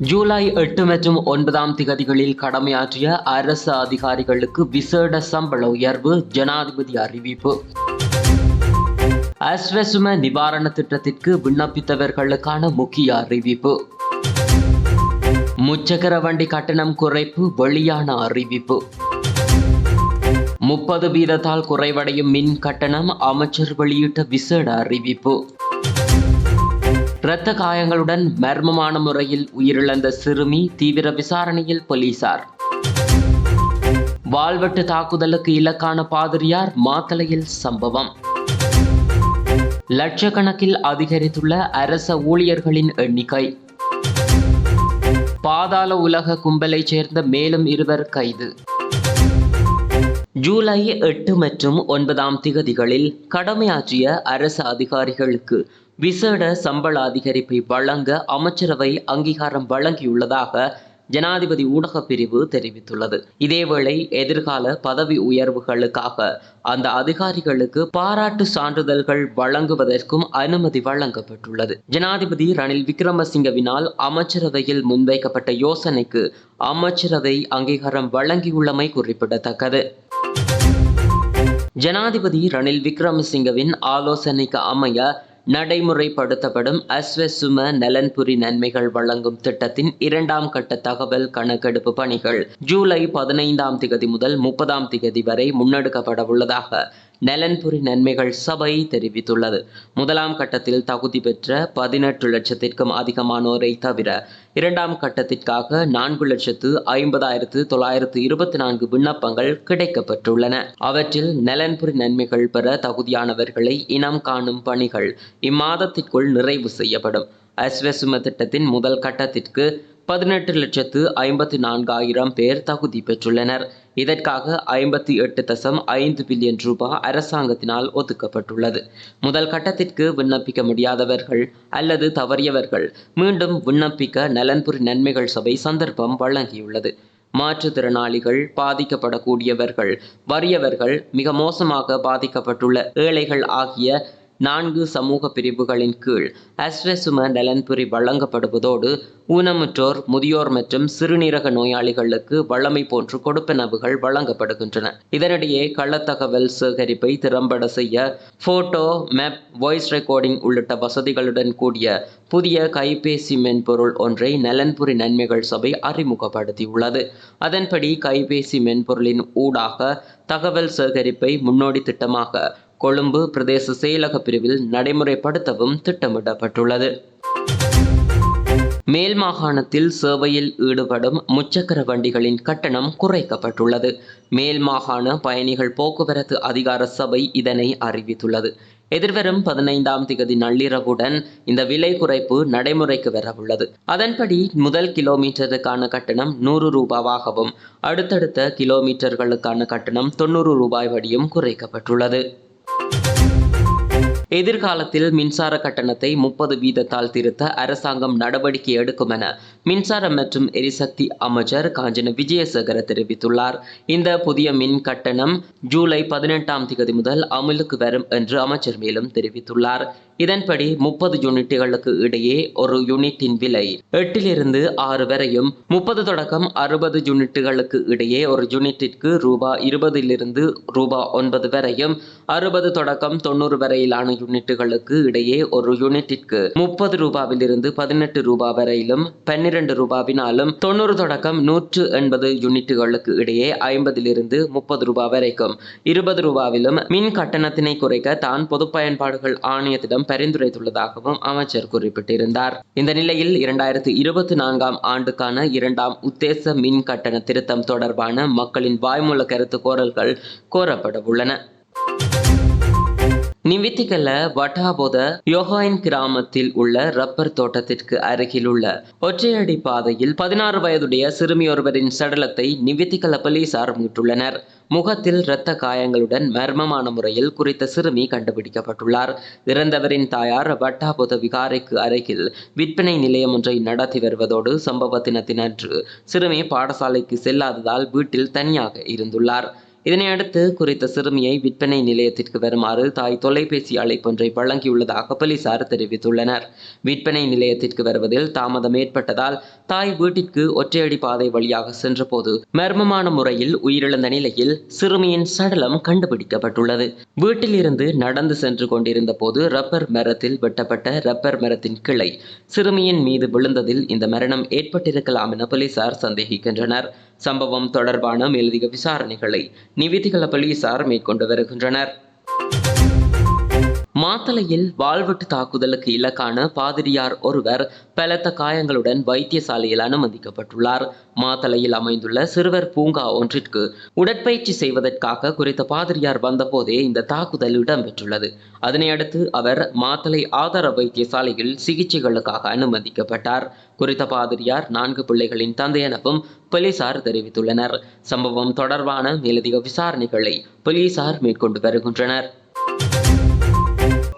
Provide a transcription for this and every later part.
ஜூலை எட்டு மற்றும் ஒன்பதாம் திகதிகளில் கடமையாற்றிய அரசு அதிகாரிகளுக்கு விசேட சம்பள உயர்வு ஜனாதிபதி அறிவிப்பு. அஸ்வசும நிவாரண திட்டத்திற்கு விண்ணப்பித்தவர்களுக்கான முக்கிய அறிவிப்பு. முச்சக்கர வண்டி கட்டணம் குறைப்பு வெளியான அறிவிப்பு. முப்பது வீதத்தால் குறைவடையும் மின் கட்டணம் அமைச்சர் வெளியிட்ட விசேட அறிவிப்பு. இரத்த காயங்களுடன் மர்மமான முறையில் உயிரிழந்த சிறுமி தீவிர விசாரணையில் போலீசார். வாள்வெட்டு தாக்குதலுக்கு இலக்கான பாதிரியார் மாத்தளையில் சம்பவம். லட்சக்கணக்கில் அதிகரித்துள்ள அரச ஊழியர்களின் எண்ணிக்கை. பாதாள உலக கும்பலைச் சேர்ந்த மேலும் இருவர் கைது. ஜூலை எட்டு மற்றும் ஒன்பதாம் திகதிகளில் கடமையாற்றிய அரசு அதிகாரிகளுக்கு விசேட சம்பள அதிகரிப்பை வழங்க அமைச்சரவை அங்கீகாரம் வழங்கியுள்ளதாக ஜனாதிபதி ஊடகப் பிரிவு தெரிவித்துள்ளது. இதேவேளை எதிர்கால பதவி உயர்வுகளுக்காக அந்த அதிகாரிகளுக்கு பாராட்டு சான்றிதழ்கள் வழங்குவதற்கும் அனுமதி வழங்கப்பட்டுள்ளது. ஜனாதிபதி ரணில் விக்ரமசிங்கவினால் அமைச்சரவையில் முன்வைக்கப்பட்ட யோசனைக்கு அமைச்சரவை அங்கீகாரம் வழங்கியுள்ளமை குறிப்பிடத்தக்கது. ஜனாதிபதி ரணில் விக்ரமசிங்கவின் ஆலோசனைக்கு அமைய நடைமுறைப்படுத்தப்படும் அஸ்வசும நலன்புரி நன்மைகள் வழங்கும் திட்டத்தின் இரண்டாம் கட்ட தகவல் கணக்கெடுப்பு பணிகள் ஜூலை பதினைந்தாம் திகதி முதல் முப்பதாம் திகதி வரை முன்னெடுக்கப்பட உள்ளதாக நலன்புரி நன்மைகள் சபை தெரிவித்துள்ளது. முதலாம் கட்டத்தில் தகுதி பெற்ற பதினெட்டு லட்சத்திற்கும் அதிகமானோரை தவிர இரண்டாம் கட்டத்திற்காக நான்கு லட்சத்து ஐம்பதாயிரத்து தொள்ளாயிரத்து இருபத்தி நான்கு விண்ணப்பங்கள் கிடைக்கப்பெற்றுள்ளன. அவற்றில் நலன்புரி நன்மைகள் பெற தகுதியானவர்களை இனம் காணும் பணிகள் இம்மாதத்திற்குள் நிறைவு செய்யப்படும். அஸ்வசும திட்டத்தின் முதல் கட்டத்திற்கு பதினெட்டு லட்சத்து ஐம்பத்தி நான்காயிரம் பேர் தகுதி பெற்றுள்ளனர். இதற்காக ஐம்பத்தி எட்டு தசம் ஐந்து பில்லியன் ரூபாய் அரசாங்கத்தினால் ஒதுக்கப்பட்டுள்ளது. முதல் கட்டத்திற்கு விண்ணப்பிக்க முடியாதவர்கள் அல்லது தவறியவர்கள் மீண்டும் விண்ணப்பிக்க நலன்புரி நன்மைகள் சபை சந்தர்ப்பம் வழங்கியுள்ளது. மாற்றுத்திறனாளிகள் பாதிக்கப்படக்கூடியவர்கள் வறியவர்கள் மிக மோசமாக பாதிக்கப்பட்டுள்ள ஏழைகள் ஆகிய நான்கு சமூக பிரிவுகளின் கீழ் அஸ்வசும நலன்புரி வழங்கப்படுவதோடு ஊனமுற்றோர் முதியோர் மற்றும் சிறுநீரக நோயாளிகளுக்கு வழமை போன்று கொடுப்பனவுகள் வழங்கப்படுகின்றன. இதனிடையே கள்ளத்தகவல் சேகரிப்பை திறம்பட செய்ய போட்டோ மேப் வாய்ஸ் ரெக்கார்டிங் உள்ளிட்ட வசதிகளுடன் கூடிய புதிய கைபேசி மென்பொருள் ஒன்றை நலன்புரி நன்மைகள் சபை அறிமுகப்படுத்தியுள்ளது. அதன்படி கைபேசி மென்பொருளின் ஊடாக தகவல் சேகரிப்பை முன்னோடி திட்டமாக கொழும்பு பிரதேச செயலக பிரிவில் நடைமுறைப்படுத்தவும் திட்டமிடப்பட்டுள்ளது. மேல் மாகாணத்தில் சேவையில் ஈடுபடும் முச்சக்கர வண்டிகளின் கட்டணம் குறைக்கப்பட்டுள்ளது. மேல் மாகாண பயணிகள் போக்குவரத்து அதிகார சபை இதனை அறிவித்துள்ளது. எதிர்வரும் பதினைந்தாம் திகதி நள்ளிரவுடன் இந்த விலை குறைப்பு நடைமுறைக்கு வரவுள்ளது. அதன்படி முதல் கிலோமீட்டருக்கான கட்டணம் நூறு ரூபாவாகவும் அடுத்தடுத்த கிலோமீட்டர்களுக்கான கட்டணம் தொண்ணூறு ரூபாய் வடியும் குறைக்கப்பட்டுள்ளது. எதிர்காலத்தில் மின்சார கட்டணத்தை முப்பது வீதத்தால் திருத்த அரசாங்கம் நடவடிக்கை எடுக்கும் என மின்சாரம் மற்றும் எரிசக்தி அமைச்சர் காஞ்சன விஜயசேகர தெரிவித்துள்ளார். இந்த புதிய மின் கட்டணம் ஜூலை பதினெட்டாம் தேதி முதல் அமலுக்கு வரும் என்று அமைச்சர் மேலும் தெரிவித்துள்ளார். இதன்படி முப்பது யூனிட்டுகளுக்கு இடையே ஒரு யூனிட்டின் விலை எட்டிலிருந்து ஆறு வரையும் முப்பது தொடக்கம் அறுபது யூனிட்டுகளுக்கு இடையே ஒரு யூனிட்டிற்கு ரூபா இருபதிலிருந்து ரூபா ஒன்பது வரையும் அறுபது தொடக்கம் தொண்ணூறு வரையிலான யூனிட்டுகளுக்கு இடையே ஒரு யூனிட்டிற்கு முப்பது ரூபாவிலிருந்து பதினெட்டு ரூபா வரையிலும் பன்னிரண்டு பன்னிரண்டு ரூபாவினாலும் தொண்ணூறு தொடக்கம் நூற்று எண்பது யூனிட்டுகளுக்கு இடையே ஐம்பதிலிருந்து முப்பது ரூபாய் வரைக்கும். இருபது ரூபாவிலும் மின் கட்டணத்தினை குறைக்க தான் பொது பயன்பாடுகள் ஆணையத்திடம் பரிந்துரைத்துள்ளதாகவும் அமைச்சர் குறிப்பிட்டிருந்தார். இந்த நிலையில் இரண்டாயிரத்தி இருபத்தி நான்காம் ஆண்டுக்கான இரண்டாம் உத்தேச மின் கட்டண திருத்தம் தொடர்பான மக்களின் வாய்மூல கருத்து கோரல்கள் கோரப்பட உள்ளன நிவித்திகல வட்டாபோத யோகாயின் கிராமத்தில் உள்ள ரப்பர் தோட்டத்திற்கு அருகில் உள்ள ஒற்றையடி பாதையில் பதினாறு வயதுடைய சிறுமியொருவரின் சடலத்தை நிவித்திகல போலீசார் மீட்டுள்ளனர். முகத்தில் இரத்த காயங்களுடன் மர்மமான முறையில் குறித்த சிறுமி கண்டுபிடிக்கப்பட்டுள்ளார். இறந்தவரின் தாயார் வட்டாபுத விகாரைக்கு அருகில் விற்பனை நிலையம் ஒன்றை நடத்தி வருவதோடு சம்பவ தினத்தினன்று சிறுமி பாடசாலைக்கு செல்லாததால் வீட்டில் தனியாக இருந்துள்ளார். இதனையடுத்து குறித்த சிறுமியை விற்பனை நிலையத்திற்கு வருமாறு தாய் தொலைபேசி அழைப்பொன்றை வழங்கியுள்ளதாக போலீசார் தெரிவித்துள்ளனர். விற்பனை நிலையத்திற்கு வருவதில் தாமதம் ஏற்பட்டதால் தாய் வீட்டிற்கு ஒற்றையடி பாதை வழியாக சென்றபோது மர்மமான முறையில் உயிரிழந்த நிலையில் சிறுமியின் சடலம் கண்டுபிடிக்கப்பட்டுள்ளது. வீட்டில் இருந்து நடந்து சென்று கொண்டிருந்த போது ரப்பர் மரத்தில் வெட்டப்பட்ட ரப்பர் மரத்தின் கிளை சிறுமியின் மீது விழுந்ததில் இந்த மரணம் ஏற்பட்டிருக்கலாம் என போலீசார் சந்தேகிக்கின்றனர். சம்பவம் தொடர்பான மேலதிக விசாரணைகளை நிவேதிகள போலீசார் மேற்கொண்டு வருகின்றனர். மாத்தளையில் வாள்வெட்டு தாக்குதலுக்கு இலக்கான பாதிரியார் ஒருவர் பலத்த காயங்களுடன் வைத்தியசாலையில் அனுமதிக்கப்பட்டுள்ளார். மாத்தளையில் அமைந்துள்ள சிறுவர் பூங்கா ஒன்றிற்கு உடற்பயிற்சி செய்வதற்காக குறித்த பாதிரியார் வந்தபோதே இந்த தாக்குதல் இடம்பெற்றுள்ளது. அதனையடுத்து அவர் மாத்தளை ஆதார வைத்தியசாலையில் சிகிச்சைகளுக்காக அனுமதிக்கப்பட்டார். குறித்த பாதிரியார் நான்கு பிள்ளைகளின் தந்தை எனவும் போலீசார் தெரிவித்துள்ளனர். சம்பவம் தொடர்பான மேலதிக விசாரணைகளை போலீசார் மேற்கொண்டு வருகின்றனர்.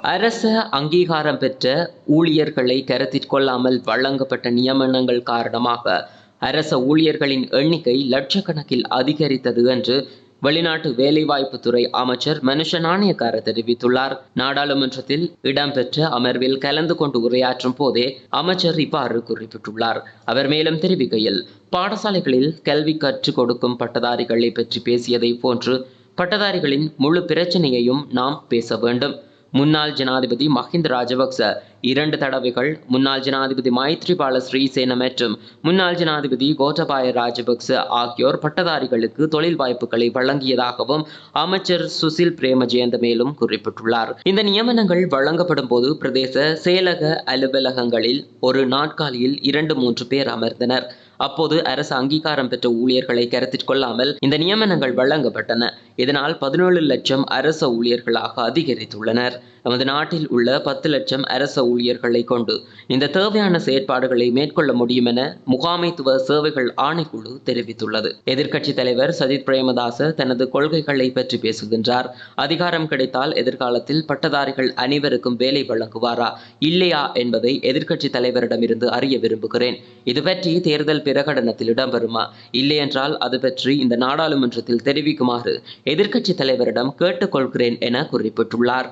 அரச அங்கீகாரம் பெற்ற ஊழியர்களை கருத்தில் கொள்ளாமல் வழங்கப்பட்ட நியமனங்கள் காரணமாக அரச ஊழியர்களின் எண்ணிக்கை லட்சக்கணக்கில் அதிகரித்தது என்று வெளிநாட்டு வேலைவாய்ப்புத்துறை அமைச்சர் மனுஷ நாணயக்கார தெரிவித்துள்ளார். நாடாளுமன்றத்தில் இடம்பெற்ற அமர்வில் கலந்து கொண்டு உரையாற்றும் போதே அமைச்சர் இவ்வாறு குறிப்பிட்டுள்ளார். அவர் மேலும் தெரிவிக்கையில் பாடசாலைகளில் கல்வி கற்றுக் கொடுக்கும் பட்டதாரிகளை பற்றி பேசியதை போன்று பட்டதாரிகளின் முழு பிரச்சனையையும் நாம் பேச வேண்டும். முன்னாள் ஜனாதிபதி மஹிந்த ராஜபக்ச. இரண்டு தடவைகள் முன்னாள் ஜனாதிபதி மைத்ரிபால ஸ்ரீசேன மற்றும் முன்னாள் ஜனாதிபதி கோட்டபாய ராஜபக்ச ஆகியோர் பட்டதாரிகளுக்கு தொழில் வாய்ப்புகளை வழங்கியதாகவும் அமைச்சர் சுசில் பிரேமஜெயந்த மேலும் குறிப்பிட்டுள்ளார். இந்த நியமனங்கள் வழங்கப்படும் போது பிரதேச செயலக அலுவலகங்களில் ஒரு நாட்காலியில் இரண்டு மூன்று பேர் அமர்ந்தனர். அப்போது அரசு அங்கீகாரம் பெற்ற ஊழியர்களை கருத்தில் கொள்ளாமல் இந்த நியமனங்கள் வழங்கப்பட்டன. இதனால் பதினேழு லட்சம் அரச ஊழியர்களாக அதிகரித்துள்ளனர். நமது நாட்டில் உள்ள பத்து லட்சம் அரச ஊழியர்களை கொண்டு இந்த தேவையான செயற்பாடுகளை மேற்கொள்ள முடியும் என முகாமைத்துவ சேவைகள் ஆணைக்குழு தெரிவித்துள்ளது. எதிர்க்கட்சித் தலைவர் சஜித் பிரேமதாச தனது கொள்கைகளை பற்றி பேசுகின்றார். அதிகாரம் கிடைத்தால் எதிர்காலத்தில் பட்டதாரிகள் அனைவருக்கும் வேலை வழங்குவாரா இல்லையா என்பதை எதிர்க்கட்சித் தலைவரிடமிருந்து அறிய விரும்புகிறேன். இதுபற்றி தேர்தல் பிரகடனத்தில் இடம்பெறுமா? இல்லையென்றால் அது பற்றி இந்த நாடாளுமன்றத்தில் தெரிவிக்குமாறு எதிர்க்கட்சித் தலைவரிடம் கேட்டுக்கொள்கிறேன் என குறிப்பிட்டுள்ளார்.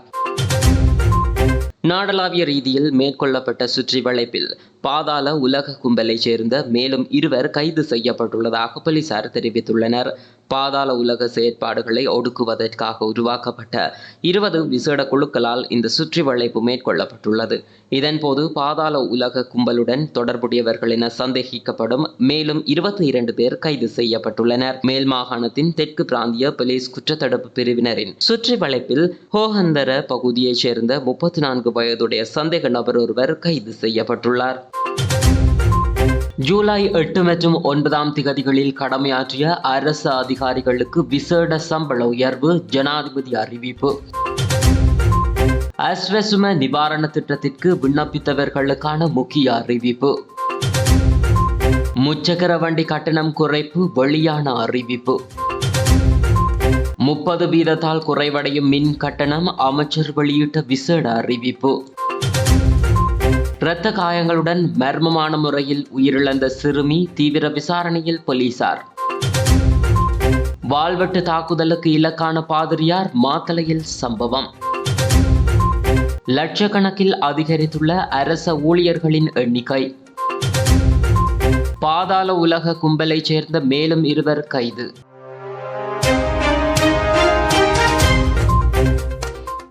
நாடளாவிய ரீதியில் மேற்கொள்ளப்பட்ட சுற்றி வளைப்பில் பாதாள உலக கும்பலைச் சேர்ந்த மேலும் இருவர் கைது செய்யப்பட்டுள்ளதாக போலீசார் தெரிவித்துள்ளனர். பாதாள உலக செயற்பாடுகளை ஒடுக்குவதற்காக உருவாக்கப்பட்ட இருபது விசேட குழுக்களால் இந்த சுற்றி வளைப்பு மேற்கொள்ளப்பட்டுள்ளது. இதன்போது பாதாள உலக கும்பலுடன் தொடர்புடையவர்கள் என சந்தேகிக்கப்படும் மேலும் இருபத்தி இரண்டு பேர் கைது செய்யப்பட்டுள்ளனர். மேல் மாகாணத்தின் தெற்கு பிராந்திய போலீஸ் குற்றத்தடுப்பு பிரிவினரின் சுற்றி வளைப்பில் ஹோஹந்தர பகுதியைச் சேர்ந்த முப்பத்தி நான்கு வயதுடைய சந்தேக நபர் ஒருவர் கைது செய்யப்பட்டுள்ளார். ஜூலை எட்டு மற்றும் ஒன்பதாம் திகதிகளில் கடமையாற்றிய அரசு அதிகாரிகளுக்கு விசேட சம்பள உயர்வு ஜனாதிபதி அறிவிப்பு. அஸ்வசும நிவாரண திட்டத்திற்கு விண்ணப்பித்தவர்களுக்கான முக்கிய அறிவிப்பு. முச்சக்கர வண்டி கட்டணம் குறைப்பு வெளியான அறிவிப்பு. முப்பது வீதத்தால் குறைவடையும் மின் கட்டணம் அமைச்சர் வெளியிட்ட விசேட அறிவிப்பு. இரத்த காயங்களுடன் மர்மமான முறையில் உயிரிழந்த சிறுமி தீவிர விசாரணையில் போலீசார். வாள்வெட்டு தாக்குதலுக்கு இலக்கான பாதிரியார் மாத்தளையில் சம்பவம். லட்சக்கணக்கில் அதிகரித்துள்ள அரச ஊழியர்களின் எண்ணிக்கை. பாதாள உலக கும்பலைச் சேர்ந்த மேலும் இருவர் கைது.